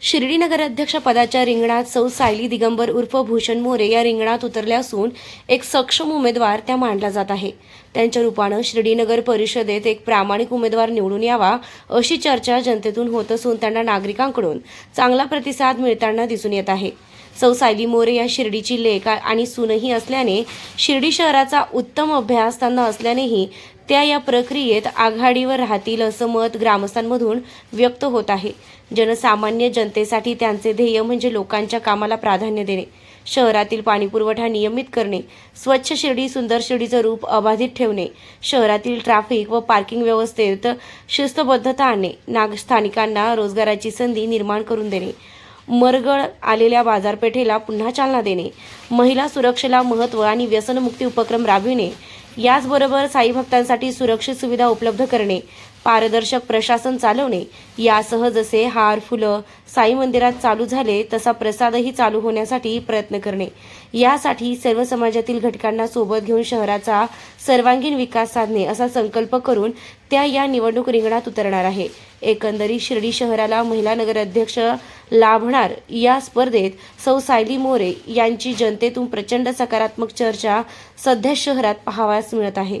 शिर्डी नगराध्यक्षपदाच्या रिंगणात सौ सायली दिगंबर उर्फ भूषण मोरे या रिंगणात उतरल्या असून एक सक्षम उमेदवार त्या मांडला जात आहे. त्यांच्या रूपानं शिर्डी नगर परिषदेत एक प्रामाणिक उमेदवार निवडून यावा अशी चर्चा जनतेतून होत असून त्यांना नागरिकांकडून चांगला प्रतिसाद मिळताना दिसून येत आहे. सौ सायली मोरे या शिर्डीची लेख आणि सूनही असल्याने शिर्डी शहराचा उत्तम अभ्यास त्यांना असल्यानेही त्या या प्रक्रियेत आघाडीवर राहतील असं मत ग्रामस्थांमधून व्यक्त होत आहे. जनसामान्य जनतेसाठी त्यांचे ध्येय म्हणजे लोकांच्या कामाला प्राधान्य देणे. शहरातील पाणीपुरवठा नियमित करणे. स्वच्छ शिर्डी सुंदर शिर्डीचं रूप अबाधित ठेवणे. शहरातील ट्रॅफिक व पार्किंग व्यवस्थेत शिस्तबद्धता आणणे. नाग स्थानिकांना रोजगाराची संधी निर्माण करून देणे. मरगळ आलेल्या बाजारपेठेला पुन्हा चालना देणे. महिला सुरक्षेला महत्त्व आणि व्यसनमुक्ती उपक्रम राबविणे. याचबरोबर साई भक्तांसाठी सुरक्षित सुविधा उपलब्ध करणे. पारदर्शक प्रशासन चालवणे यासह जसे हार फुलं साई मंदिरात चालू झाले तसा प्रसादही चालू होण्यासाठी प्रयत्न करणे. यासाठी सर्व समाजातील घटकांना सोबत घेऊन शहराचा सर्वांगीण विकास साधणे असा संकल्प करून त्या या निवडणूक रिंगणात उतरणार आहे. एकंदरीत शिर्डी शहराला महिला नगराध्यक्ष लाभणार या स्पर्धेत सौ सायली मोरे यांची जनतेतून प्रचंड सकारात्मक चर्चा सध्या शहरात पाहावयास मिळत आहे.